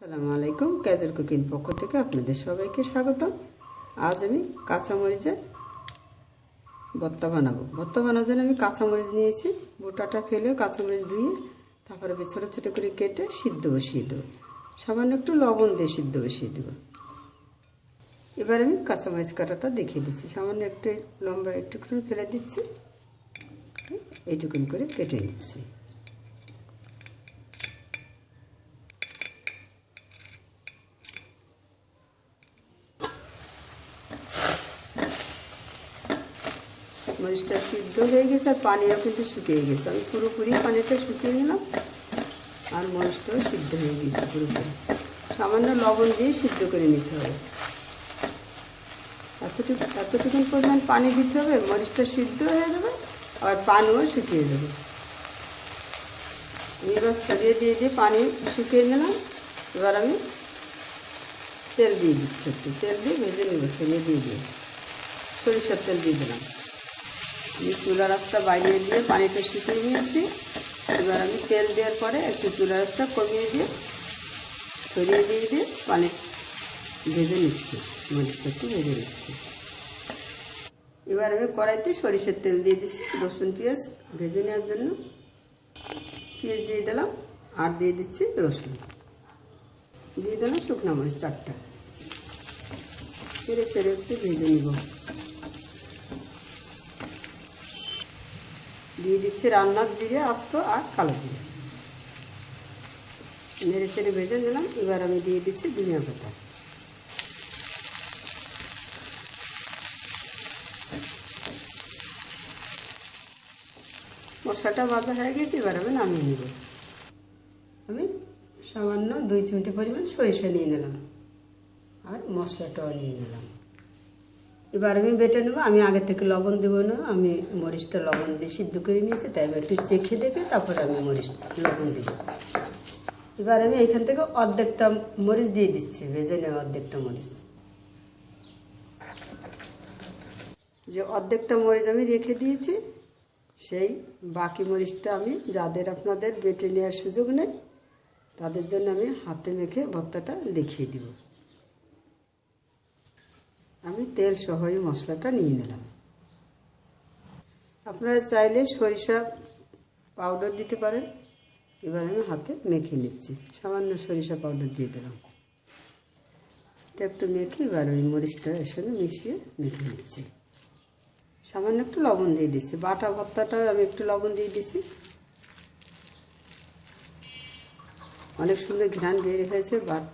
আসসালামু আলাইকুম casual cooking পক্ষ থেকে আপনাদের সবাইকে স্বাগতম। আজ আমি কাঁচামরিচের ভর্তা বানাবো। ভর্তা বানানোর জন্য আমি কাঁচামরিচ নিয়েছি, বোটাটা ফেলে কাঁচামরিচ ধুয়ে তারপরে আমি ছোটো ছোটো করে কেটে সিদ্ধ বসিয়ে দেবো। সামান্য একটু লবণ দিয়ে সিদ্ধ বসিয়ে দেবো। এবার আমি কাঁচামরিচ কাটাটা দেখিয়ে দিচ্ছি। সামান্য একটু লম্বা একটুখানি ফেলে দিচ্ছি। এইটুকুন করে কেটে নিচ্ছি। মরিচটা সিদ্ধ হয়ে গেছে আর পানিও কিন্তু শুকিয়ে গেছে। আমি পুরোপুরি পানিটা শুকিয়ে নিলাম আর মরিচটাও সিদ্ধ হয়ে গেছে পুরোপুরি। সামান্য লবণ দিয়ে সিদ্ধ করে নিতে হবে। এতটুকু এতটুকুন পরিমাণ পানি দিতে হবে, মরিচটা সিদ্ধ হয়ে যাবে আর পানিও শুকিয়ে যাবে। এবার ছড়িয়ে দিয়ে দিয়ে পানি শুকিয়ে নিলাম। এবার আমি তেল দিয়ে দিচ্ছি একটু। তেল দিয়ে ভেজে নেব, ছড়িয়ে দিয়ে দিয়ে। সরিষার তেল দিয়ে দিলাম। আমি চুলা রাসটা বাইরে দিয়ে পানিটা শুকিয়ে নিয়েছি। এবার আমি তেল দেওয়ার পরে একটু চুলা রাসটা কমিয়ে দিয়ে ছড়িয়ে দিয়ে দিয়ে পানি ভেজে নিচ্ছি। মরিচটা একটু ভেজে নিচ্ছি। এবার আমি কড়াইতে সরিষার তেল দিয়ে দিচ্ছি, রসুন, পেঁয়াজ ভেজে নেওয়ার জন্য। পেঁয়াজ দিয়ে দিলাম আর দিয়ে দিচ্ছি রসুন। দিয়ে দিলাম শুকনো মরিচ চারটা। চেড়ে চেড়ে একটু ভেজে নিব। দিয়ে দিচ্ছি রান্নার জিরে আস্ত আর কালো জিরে। নেড়ে চেড়ে ভেজে নিলাম, এবার আমি দিয়ে দিচ্ছি ধনিয়া পাতা। মশলাটা ভাজা হয়ে গেছে, এবার আমি নামিয়ে নেব। আমি সামান্য দুই চিমটি পরিমাণ সরিষা নিয়ে নিলাম আর মশলাটাও নিয়ে নিলাম। এবার আমি বেটে নেব, আমি আগে থেকে লবণ দেবো না, আমি মরিচটা লবণ দিয়ে সিদ্ধ করে নিয়েছি, তাই আমি একটু চেখে দেখে তারপরে আমি মরিচ, লবণ দেবো। এবার আমি এখান থেকে অর্ধেকটা মরিচ দিয়ে দিচ্ছি, ভেজে নেওয়া অর্ধেকটা মরিচ। যে অর্ধেকটা মরিচ আমি রেখে দিয়েছি, সেই বাকি মরিচটা আমি, যাদের আপনাদের বেটে নেওয়ার সুযোগ নেই, তাদের জন্য আমি হাতে মেখে ভর্তাটা দেখিয়ে দিব। আমি তেল সহই মশলাটা নিয়ে নিলাম। আপনারা চাইলে সরিষা পাউডার দিতে পারেন। এবার আমি হাতে মেখে নিচ্ছি। সামান্য সরিষা পাউডার দিয়ে দিলাম। এটা একটু মেখে এবার ওই মরিচটা এর সঙ্গে মিশিয়ে মেখে নিচ্ছি। সামান্য একটু লবণ দিয়ে দিচ্ছি। বাটা ভর্তাটা আমি একটু লবণ দিয়ে দিচ্ছি। অনেক সুন্দর ঘ্রাণ বের হয়েছে। বাট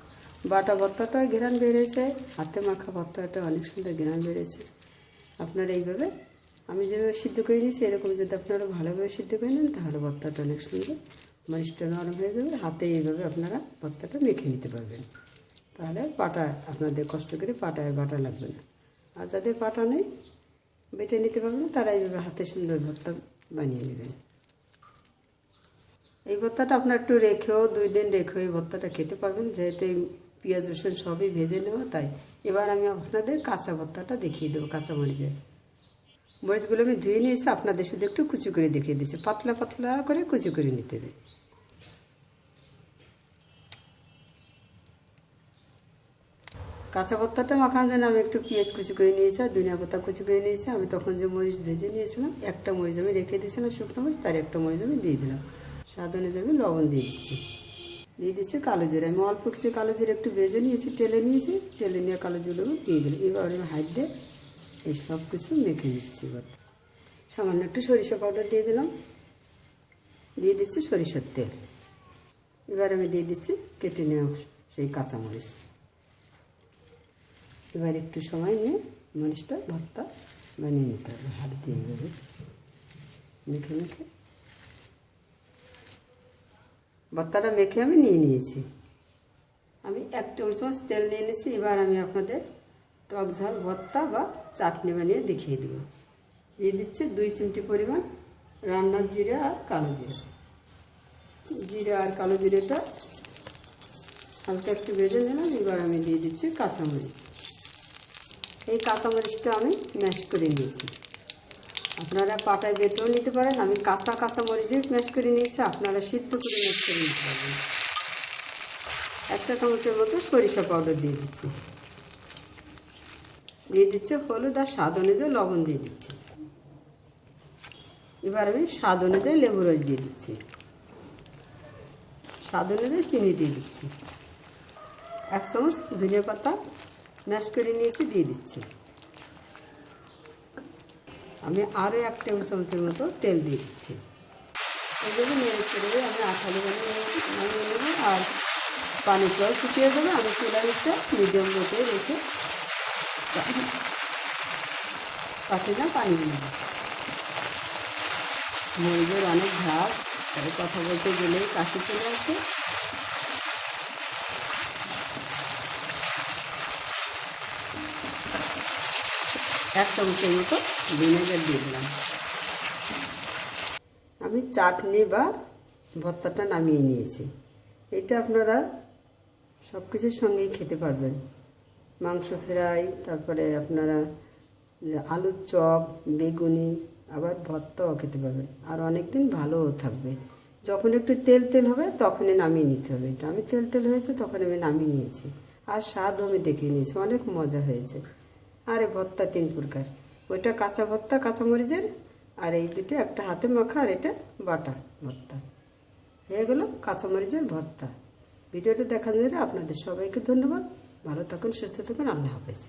বাটা ভর্তাটা ঘেরান বেড়েছে, হাতে মাখা ভর্তাটা অনেক সুন্দর ঘেরান বেড়েছে। আপনারা এইভাবে, আমি যেভাবে সিদ্ধ করে নিয়েছি, এরকম যদি আপনারা ভালোভাবে সিদ্ধ করে নেন, তাহলে ভর্তাটা অনেক সুন্দর মরিচটা নরম হয়ে যাবে, হাতে এইভাবে আপনারা ভর্তাটা মেখে নিতে পারবেন। তাহলে পাটা আপনাদের কষ্ট করে পাটায় বাটা লাগবে না। আর যাদের পাটা নেই, বেটে নিতে পারবেন তারা এইভাবে হাতে সুন্দর ভর্তা বানিয়ে নেবেন। এই ভর্তাটা আপনার একটু রেখেও, দুই দিন রেখেও এই ভর্তাটা খেতে পারবেন, যেহেতু পেঁয়াজ রসুন সবই ভেজে নেওয়া তাই। এবার আমি আপনাদের কাঁচা ভর্তাটা দেখিয়ে দেবো, কাঁচা মরিচের। মরিচগুলো আমি ধুয়ে নিয়েছি, আপনাদের শুধু একটু কুচি করে দেখিয়ে দিয়েছি পাতলা পাতলা করে কুচি করে নিতে হবে। কাঁচা ভর্তাটা মাখানোর জন্য আমি একটু পেঁয়াজ কুচি করে নিয়েছি, আর ধনিয়া পাতা কুচি করে নিয়েছি। আমি তখন যে মরিচ ভেজে নিয়েছিলাম, একটা মরিচ আমি রেখে দিয়েছিলাম শুকনো মরিচ, তার একটা মরিচ আমি দিয়ে দিলাম। স্বাদ অনুযায়ী লবণ দিয়ে দিচ্ছি। দিয়ে দিচ্ছি কালো জিরে। আমি অল্প কিছু কালো জিরে একটু ভেজে নিয়েছি, টেলে নিয়েছি, টেলে নিয়ে কালো জিরে দিয়ে দিলাম। এবার আমি হাত দিয়ে এই সব কিছু মেখে নিচ্ছি এবার। সামান্য একটু সরিষা পাউডার দিয়ে দিলাম। দিয়ে দিচ্ছি সরিষার তেল। এবার আমি দিয়ে দিচ্ছি কেটে নেওয়া সেই কাঁচামরিচ। এবার একটু সময় নিয়ে মরিচটা, ভর্তা বানিয়ে নিতে হবে। হাত দিয়ে এইভাবে মেখে মেখে। ভর্তাটা মেখে আমি নিয়ে নিয়েছি। আমি এক টেবিল চামচ তেল নিয়ে নিয়েছি, এবার আমি আপনাদের টক ঝাল, ভর্তা বা চাটনি বানিয়ে দেখিয়ে দেবো। দিয়ে দিচ্ছি দুই চিমটি পরিমাণ রান্নার জিরে আর কালো জিরে। জিরে আর কালো জিরেটা হালকা একটু ভেজে নিলাম, এবার আমি দিয়ে দিচ্ছি কাঁচামরিচ। এই কাঁচামরিচটা আমি ম্যাশ করে নিয়েছি। আপনারা পাটায় বেটেও নিতে পারেন। আমি কাঁচা কাঁচা মরিচে ম্যাশ করে নিয়েছি, আপনারা সিদ্ধ করে ম্যাশ করে নিতে পারবেন। এক চা চামচের মতো সরিষা পাউডার দিয়ে দিচ্ছি। দিয়ে দিচ্ছে হলুদ আর স্বাদ অনুযায়ী লবণ দিয়ে দিচ্ছি। এবার আমি স্বাদ অনুযায়ী লেবু রস দিয়ে দিচ্ছি। স্বাদ অনুযায়ী চিনি দিয়ে দিচ্ছি। এক চামচ ধনিয়া পাতা ম্যাশ করে নিয়েছি, দিয়ে দিচ্ছি। আমি আরও এক টেবিল চামচের মতো তেল দিয়ে দিচ্ছি। এগুলো নেড়ে চেড়ে আমি আঠালো বানিয়ে নেব আর পানিটাও শুকিয়ে দেবে আমি চুলাইটা মিডিয়াম লোটে রেখে না পানি নেব মরিচের অনেক তাই কথা বলতে গেলেই কাশি চলে আসে। এক চামচের মতো ভিনেগার দিয়ে দিলাম। আমি চাটনি বা ভর্তাটা নামিয়ে নিয়েছি। এটা আপনারা সব কিছুর সঙ্গেই খেতে পারবেন। মাংস ফ্রাই, তারপরে আপনারা আলুর চপ, বেগুনি, আবার ভর্তাও খেতে পারবেন। আর অনেক দিন ভালোও থাকবে। যখন একটু তেল তেল হবে, তখনই নামিয়ে নিতে হবে। এটা আমি তেল তেল হয়েছে, তখন আমি নামিয়ে নিয়েছি। আর স্বাদও আমি দেখে নিয়েছি, অনেক মজা হয়েছে। আর ভর্তা তিন প্রকার। ওইটা কাঁচা ভর্তা কাঁচামরিচের, আর এই দুটো একটা হাতে মাখা, আর এটা বাটা ভত্তা। হয়ে গেল কাঁচামরিচের ভত্তা। ভিডিওটা দেখার জন্য আপনাদের সবাইকে ধন্যবাদ। ভালো থাকুন, সুস্থ থাকুন, আল্লাহ হাফেজ।